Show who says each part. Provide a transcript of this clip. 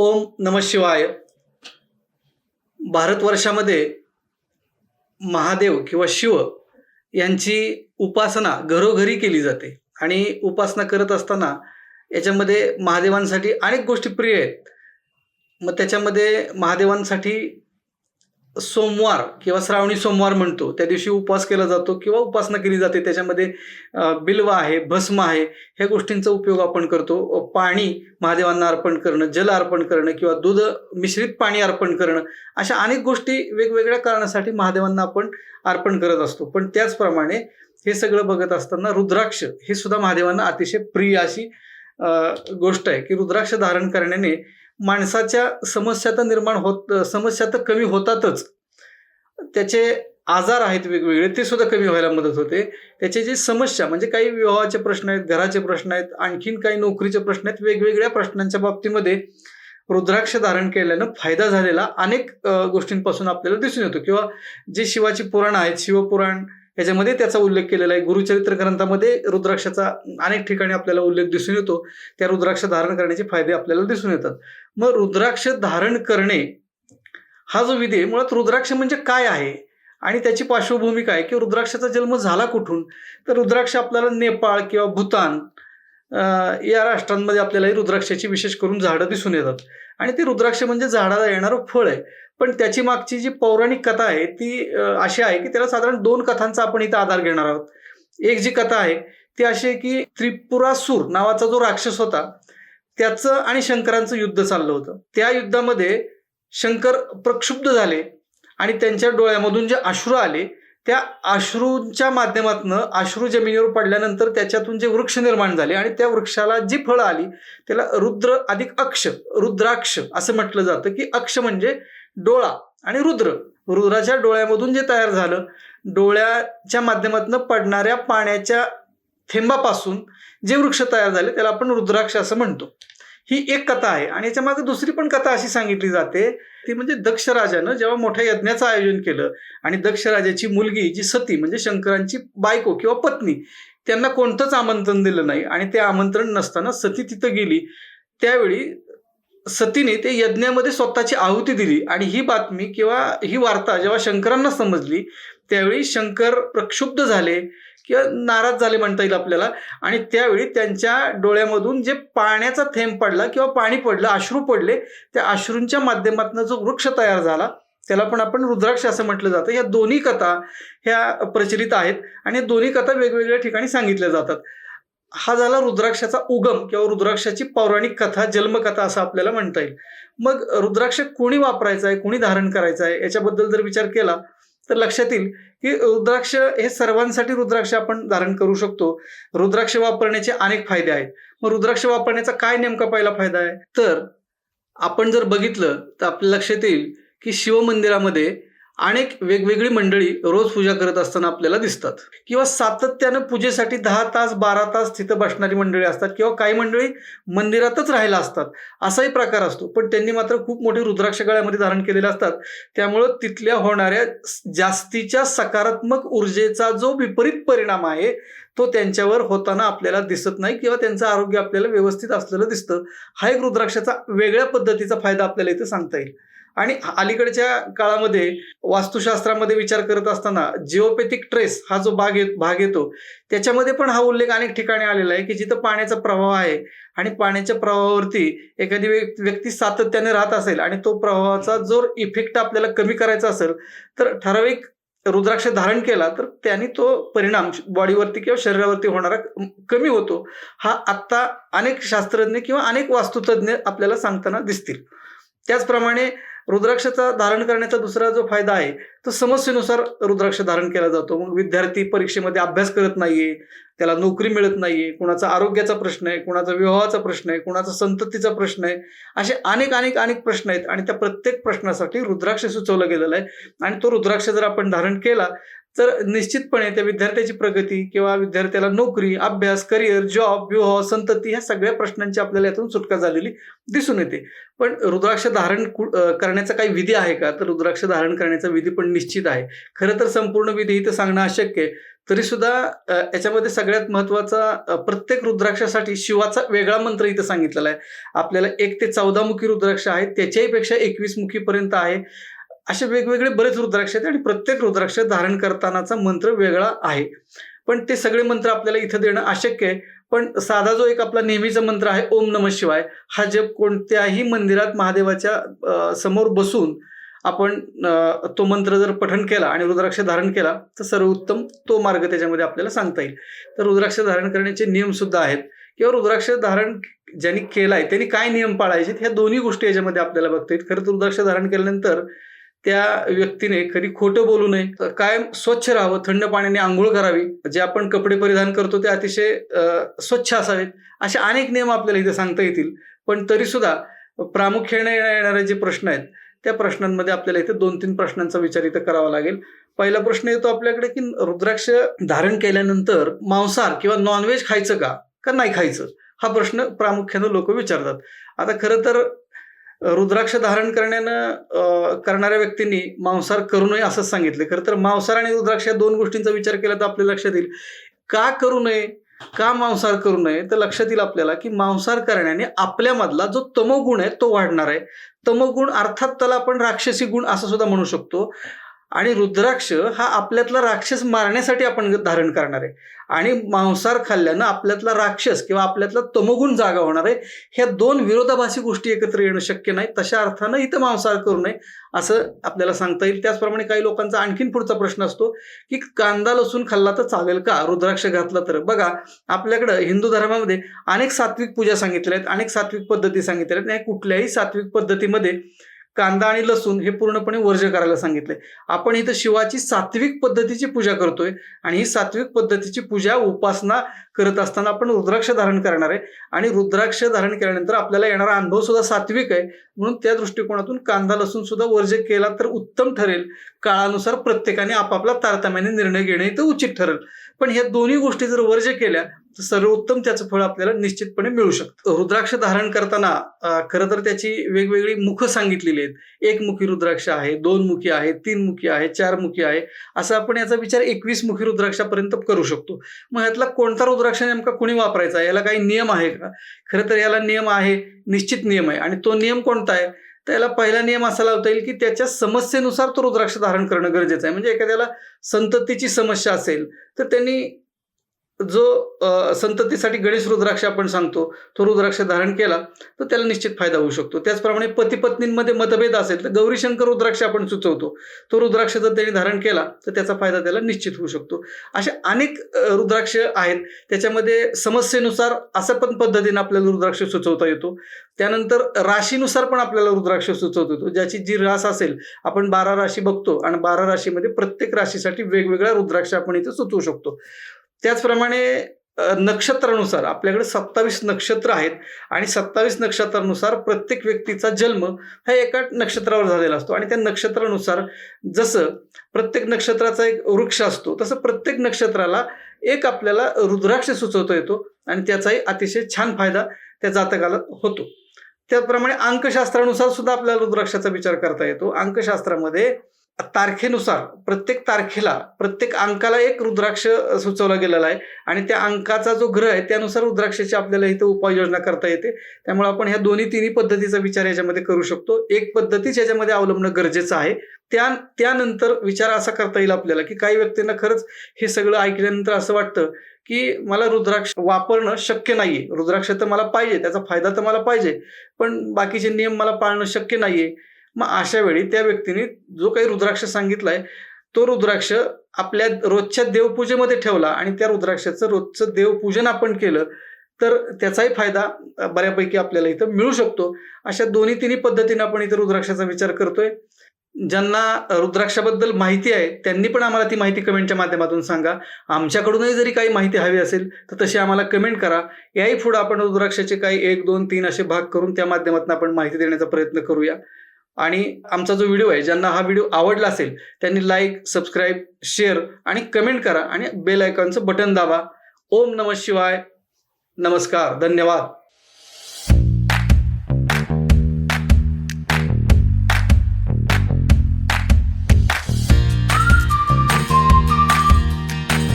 Speaker 1: ओम नम शिवाय. भारतवर्षामध्ये महादेव किंवा शिव यांची उपासना घरोघरी केली जाते. आणि उपासना करत असताना याच्यामध्ये महादेवांसाठी अनेक गोष्टी प्रिय आहेत. मग त्याच्यामध्ये महादेवांसाठी सोमवार किंवा श्रावणी सोमवार म्हणतो त्या दिवशी उपवास केला जातो किंवा उपासना केली जाते. त्याच्यामध्ये बिल्व आहे भस्म आहे ह्या गोष्टींचा उपयोग आपण करतो. पाणी महादेवांना अर्पण करणं जल अर्पण करणं किंवा दूध मिश्रित पाणी अर्पण करणं अशा अनेक गोष्टी वेगवेगळ्या कारणासाठी महादेवांना आपण अर्पण करत असतो. पण त्याचप्रमाणे हे सगळं बघत असताना रुद्राक्ष हे सुद्धा महादेवांना अतिशय प्रिय अशी गोष्ट आहे की रुद्राक्ष धारण करण्याने माणसाच्या समस्या तर निर्माण होत समस्या तर कमी होतातच. त्याचे आजार आहेत वेगवेगळे ते सुद्धा कमी व्हायला मदत होते. त्याचे जे समस्या म्हणजे काही विवाहाचे प्रश्न आहेत घराचे प्रश्न आहेत आणखीन काही नोकरीचे प्रश्न आहेत वेगवेगळ्या प्रश्नांच्या बाबतीमध्ये रुद्राक्ष धारण केल्यानं फायदा झालेला अनेक गोष्टींपासून आपल्याला दिसून येतो. किंवा जे शिवाची पुराण आहेत शिवपुराण याच्यामध्ये त्याचा उल्लेख केलेला आहे. गुरुचरित्र ग्रंथामध्ये रुद्राक्षाचा अनेक ठिकाणी आपल्याला उल्लेख दिसून येतो. त्या रुद्राक्ष धारण करण्याचे फायदे आपल्याला दिसून येतात. मग रुद्राक्ष धारण करणे हा जो विधी आहे मुळात रुद्राक्ष म्हणजे काय आहे? आणि त्याची पार्श्वभूमी काय? की रुद्राक्षाचा जन्म झाला कुठून? तर रुद्राक्ष आपल्याला नेपाळ किंवा भूतान या राष्ट्रांमध्ये आपल्याला रुद्राक्षाची विशेष करून झाडं दिसून येतात. आणि ते रुद्राक्ष म्हणजे झाडाला येणारं फळ आहे. पण त्याची मागची जी पौराणिक कथा आहे ती अशी आहे की त्याला साधारण दोन कथांचा आपण इथं आधार घेणार आहोत. एक जी कथा आहे ती अशी आहे की त्रिपुरासूर नावाचा जो राक्षस होता त्याचं आणि शंकरांचं युद्ध चाललं होतं. त्या युद्धामध्ये शंकर प्रक्षुब्ध झाले आणि त्यांच्या डोळ्यामधून जे अश्रू आले त्या अश्रूंच्या माध्यमातून अश्रू जमिनीवर पडल्यानंतर त्याच्यातून जे वृक्ष निर्माण झाले आणि त्या वृक्षाला जी फळं आली त्याला रुद्र अधिक अक्ष रुद्राक्ष असं म्हटलं जातं की अक्ष म्हणजे डोळा आणि रुद्र. रुद्राच्या डोळ्यामधून जे तयार झालं डोळ्याच्या माध्यमातून पडणाऱ्या पाण्याच्या थेंबापासून जे वृक्ष तयार झाले त्याला आपण रुद्राक्ष असं म्हणतो. ही एक कथा आहे. आणि याच्या मागे दुसरी पण कथा अशी सांगितली जाते. ती म्हणजे दक्ष राजानं जेव्हा मोठ्या यज्ञाचं आयोजन केलं आणि दक्ष राजाची मुलगी जी सती म्हणजे शंकरांची बायको किंवा पत्नी त्यांना कोणतंच आमंत्रण दिलं नाही आणि ते आमंत्रण नसताना सती तिथं गेली. त्यावेळी सतीने ते यज्ञामध्ये स्वतःची आहुती दिली आणि ही बातमी किंवा ही वार्ता जेव्हा शंकरांना समजली त्यावेळी शंकर प्रक्षुब्ध झाले. किंवा नाराज झाले म्हणता येईल आपल्याला. आणि त्यावेळी त्यांच्या डोळ्यामधून जे पाण्याचा थेंब पडला किंवा पाणी पडलं अश्रू पडले त्या अश्रूंच्या माध्यमातून जो वृक्ष तयार झाला त्याला पण आपण रुद्राक्ष असं म्हटलं जातं. या दोन्ही कथा ह्या प्रचलित आहेत आणि दोन्ही कथा वेगवेगळ्या ठिकाणी सांगितल्या जातात. हा झाला रुद्राक्षाचा उगम किंवा रुद्राक्षाची पौराणिक कथा जन्मकथा असं आपल्याला म्हणता येईल. मग रुद्राक्ष कोणी वापरायचं आहे कोणी धारण करायचं आहे याच्याबद्दल जर विचार केला तर लक्षात येईल की रुद्राक्ष हे सर्वांसाठी रुद्राक्ष आपण धारण करू शकतो. रुद्राक्ष वापरण्याचे अनेक फायदे आहेत. मग रुद्राक्ष वापरण्याचा काय नेमका पहिला फायदा आहे? तर आपण जर बघितलं तर आपल्या लक्षात येईल की शिवमंदिरामध्ये अनेक वेगवेगळी मंडळी रोज पूजा करत असताना आपल्याला दिसतात. किंवा सातत्यानं पूजेसाठी दहा तास बारा तास तिथं बसणारी मंडळी असतात किंवा काही मंडळी मंदिरातच राहायला असतात. असाही प्रकार असतो. पण त्यांनी मात्र खूप मोठी रुद्राक्ष गळ्यामध्ये धारण केलेले असतात. त्यामुळं तिथल्या होणाऱ्या जास्तीच्या सकारात्मक ऊर्जेचा जो विपरीत परिणाम आहे तो त्यांच्यावर होताना आपल्याला दिसत नाही किंवा त्यांचं आरोग्य आपल्याला व्यवस्थित असलेलं दिसतं. हा एक रुद्राक्षाचा वेगळ्या पद्धतीचा फायदा आपल्याला इथे सांगता येईल. आणि अलीकडच्या काळामध्ये वास्तुशास्त्रामध्ये विचार करत असताना जिओपॅथिक ट्रेस हा जो भाग येत भाग येतो त्याच्यामध्ये पण हा उल्लेख अनेक ठिकाणी आलेला आहे की जिथं पाण्याचा प्रवाह आहे आणि पाण्याच्या प्रवाहावरती एखादी व्यक्ती सातत्याने राहत असेल आणि तो प्रवाहाचा जो इफेक्ट आपल्याला कमी करायचा असेल तर ठराविक रुद्राक्ष धारण केला तर त्यांनी तो परिणाम बॉडीवरती किंवा शरीरावरती होणारा कमी होतो. हा आत्ता अनेक शास्त्रज्ञ किंवा अनेक वास्तुतज्ञ आपल्याला सांगताना दिसतील. त्याचप्रमाणे रुद्राक्षाचा धारण करण्याचा दुसरा जो फायदा आहे तो समस्येनुसार रुद्राक्ष धारण केला जातो. मग विद्यार्थी परीक्षेमध्ये अभ्यास करत नाहीये त्याला नोकरी मिळत नाहीये कुणाचा आरोग्याचा प्रश्न आहे कुणाचा विवाहाचा प्रश्न आहे कुणाचा संततीचा प्रश्न आहे असे अनेक अनेक अनेक प्रश्न आहेत. आणि त्या प्रत्येक प्रश्नासाठी रुद्राक्ष सुचवलं गेलेलं आहे. आणि तो रुद्राक्ष जर आपण धारण केला तर निश्चितपणे त्या विद्यार्थ्याची प्रगती किंवा विद्यार्थ्याला नोकरी अभ्यास करिअर जॉब विवाह संतती ह्या सगळ्या प्रश्नांची आपल्याला यातून सुटका झालेली दिसून येते. पण रुद्राक्ष धारण कु- करण्याचा काही विधी आहे का? तर रुद्राक्ष धारण करण्याचा विधी पण निश्चित आहे. खरं तर संपूर्ण विधी इथं सांगणं अशक्य आहे. तरी सुद्धा याच्यामध्ये सगळ्यात महत्त्वाचा प्रत्येक रुद्राक्षासाठी शिवाचा वेगळा मंत्र इथं सांगितलेला आहे. आपल्याला एक ते चौदा मुखी रुद्राक्ष आहेत त्याच्याही पेक्षा एकवीस मुखीपर्यंत आहे. असे वेगवेगळे बरेच रुद्राक्ष आहेत आणि प्रत्येक रुद्राक्ष धारण करतानाचा मंत्र वेगळा आहे. पण ते सगळे मंत्र आपल्याला इथं देणं अशक्य आहे. पण साधा जो एक आपला नेहमीचा मंत्र आहे ओम नम शिवाय हा जप कोणत्याही मंदिरात महादेवाच्या समोर बसून आपण तो मंत्र जर पठण केला आणि रुद्राक्ष धारण केला तर सर्वोत्तम तो मार्ग त्याच्यामध्ये आपल्याला सांगता येईल. तर रुद्राक्ष धारण करण्याचे नियम सुद्धा आहेत. किंवा रुद्राक्ष धारण ज्यांनी केलाय त्यांनी काय नियम पाळायचे ह्या दोन्ही गोष्टी याच्यामध्ये आपल्याला बघता येईल. खरं तर रुद्राक्ष धारण केल्यानंतर त्या व्यक्तीने कधी खोटं बोलू नये कायम स्वच्छ राहावं थंड पाण्याने आंघोळ करावी. जे आपण कपडे परिधान करतो ते अतिशय स्वच्छ असावेत. असे अनेक नियम आपल्याला इथे सांगता येतील. पण तरी सुद्धा प्रामुख्याने येणारे जे प्रश्न आहेत त्या प्रश्नांमध्ये आपल्याला इथे दोन तीन प्रश्नांचा विचार इथं करावा लागेल. पहिला प्रश्न येतो आपल्याकडे की रुद्राक्ष धारण केल्यानंतर मांसाहार किंवा नॉनव्हेज खायचं का? का नाही खायचं? हा प्रश्न प्रामुख्यानं लोक विचारतात. आता खरं तर रुद्राक्ष धारण करण्यानं करणाऱ्या व्यक्तींनी मांसार करू नये असंच सांगितलं. खरं तर मांसाहार आणि रुद्राक्ष या दोन गोष्टींचा विचार केला तर आपल्या लक्षात येईल. का करू नये का मांसाहार करू नये तर लक्षात येईल आपल्याला की मांसाहार करण्याने आपल्यामधला जो तमोगुण आहे तो वाढणार आहे. तमोगुण अर्थात त्याला आपण राक्षसी गुण असं सुद्धा म्हणू शकतो. आणि रुद्राक्ष हा आपल्यातला राक्षस मारण्यासाठी आपण धारण करणार आहे. आणि मांसाहार खाल्ल्यानं आपल्यातला राक्षस किंवा आपल्यातला तमोगुण जागा होणार आहे. ह्या दोन विरोधाभासी गोष्टी एकत्र येणं शक्य नाही. तशा अर्थानं इथं मांसाहार करू नये असं आपल्याला सांगता येईल. त्याचप्रमाणे काही लोकांचा आणखीन पुढचा प्रश्न असतो की कांदा लसूण खाल्ला तर चालेल का? रुद्राक्ष घातला तर. बघा आपल्याकडं हिंदू धर्मामध्ये अनेक सात्विक पूजा सांगितल्या आहेत अनेक सात्विक पद्धती सांगितल्या आहेत. आणि कुठल्याही सात्विक पद्धतीमध्ये कांदा आणि लसूण हे पूर्णपणे वर्ज करायला सांगितले आपण इथं शिवाची सात्विक पद्धतीची पूजा करतोय आणि ही सात्विक पद्धतीची पूजा उपासना करत असताना आपण रुद्राक्ष धारण करणार आहे. आणि रुद्राक्ष धारण केल्यानंतर आपल्याला येणारा अनुभव सुद्धा सात्विक आहे. म्हणून त्या दृष्टिकोनातून कांदा लसूण सुद्धा वर्ज केला तर उत्तम ठरेल. काळानुसार प्रत्येकाने आपापला तारतम्याने निर्णय घेणे इथं उचित ठरेल. पण ह्या दोन्ही गोष्टी जर वर्ज केल्या तर सर्वोत्तम त्याचं फळ आपल्याला निश्चितपणे मिळू शकतं. रुद्राक्ष धारण करताना खरं तर त्याची वेगवेगळी मुख सांगितलेली आहेत. एक मुखी रुद्राक्ष आहे दोन मुखी आहे तीन मुखी आहे चार मुखी आहे. असा आपण याचा विचार एकवीस मुखी रुद्राक्षापर्यंत करू शकतो. मग यातला कोणता रुद्राक्ष नेमका कुणी वापरायचा? याला काही नियम आहे का? खरं तर याला नियम आहे निश्चित नियम आहे. आणि तो नियम कोणता आहे? तर याला पहिला नियम असा लावता येईल की त्याच्या समस्येनुसार तो रुद्राक्ष धारण करणं गरजेचं आहे. म्हणजे एखाद्याला संततीची समस्या असेल तर त्यांनी जो संततीसाठी गणेश रुद्राक्ष आपण सांगतो तो रुद्राक्ष धारण केला तर त्याला निश्चित फायदा होऊ शकतो. त्याचप्रमाणे पती पत्नींमध्ये मतभेद असेल तर गौरीशंकर रुद्राक्ष आपण सुचवतो. तो रुद्राक्ष जर त्यांनी धारण केला तर त्याचा फायदा त्याला निश्चित होऊ शकतो. असे अनेक रुद्राक्ष आहेत. त्याच्यामध्ये समस्येनुसार असं पण पद्धतीने आपल्याला रुद्राक्ष सुचवता येतो. त्यानंतर राशीनुसार पण आपल्याला रुद्राक्ष सुचवता येतो. ज्याची जी रास असेल आपण बारा राशी बघतो आणि बारा राशीमध्ये प्रत्येक राशीसाठी वेगवेगळ्या रुद्राक्ष आपण इथे सुचवू शकतो. त्याचप्रमाणे नक्षत्रानुसार आपल्याकडे सत्तावीस नक्षत्र आहेत आणि सत्तावीस नक्षत्रानुसार प्रत्येक व्यक्तीचा जन्म हा एका नक्षत्रावर झालेला असतो. आणि त्या नक्षत्रानुसार जसं प्रत्येक नक्षत्राचा एक वृक्ष असतो तसं प्रत्येक नक्षत्राला एक आपल्याला रुद्राक्ष सुचवता येतो आणि त्याचाही अतिशय छान फायदा त्या जातकाला होतो. त्याचप्रमाणे अंकशास्त्रानुसार सुद्धा आपल्याला रुद्राक्षाचा विचार करता येतो. अंकशास्त्रामध्ये तारखेनुसार प्रत्येक तारखेला प्रत्येक अंकाला एक रुद्राक्ष सुचवला गेलेला आहे. आणि त्या अंकाचा जो ग्रह आहे त्यानुसार रुद्राक्षाची आपल्याला इथं उपाययोजना करता येते. त्यामुळे आपण ह्या दोन्ही तिन्ही पद्धतीचा विचार याच्यामध्ये करू शकतो. एक पद्धतीच याच्यामध्ये अवलंबणं गरजेचं आहे. त्या त्यानंतर विचार असा करता येईल आपल्याला की काही व्यक्तींना खरंच हे सगळं ऐकल्यानंतर असं वाटतं की मला रुद्राक्ष वापरणं शक्य नाहीये. रुद्राक्ष तर मला पाहिजे त्याचा फायदा तर मला पाहिजे पण बाकीचे नियम मला पाळणं शक्य नाहीये. मग अशा वेळी त्या व्यक्तीने जो काही रुद्राक्ष सांगितलाय तो रुद्राक्ष आपल्या रोजच्या देवपूजेमध्ये ठेवला आणि त्या रुद्राक्षाचं रोजचं देवपूजन आपण केलं तर त्याचाही फायदा बऱ्यापैकी आपल्याला इथं मिळू शकतो. अशा दोन्ही तिन्ही पद्धतीने आपण इथं रुद्राक्षाचा विचार करतोय. ज्यांना रुद्राक्षाबद्दल माहिती आहे त्यांनी पण आम्हाला ती माहिती कमेंटच्या माध्यमातून सांगा. आमच्याकडूनही जरी काही माहिती हवी असेल तर तशी आम्हाला कमेंट करा. याही पुढे आपण रुद्राक्षाचे काही एक दोन तीन असे भाग करून त्या माध्यमातून आपण माहिती देण्याचा प्रयत्न करूया. आणि आमचा जो व्हिडिओ आहे ज्यांना हा व्हिडिओ आवडला असेल त्यांनी लाईक सबस्क्राईब शेअर आणि कमेंट करा आणि बेल आयकॉनचं बटन दाबा. ओम नम शिवाय. नमस्कार. धन्यवाद.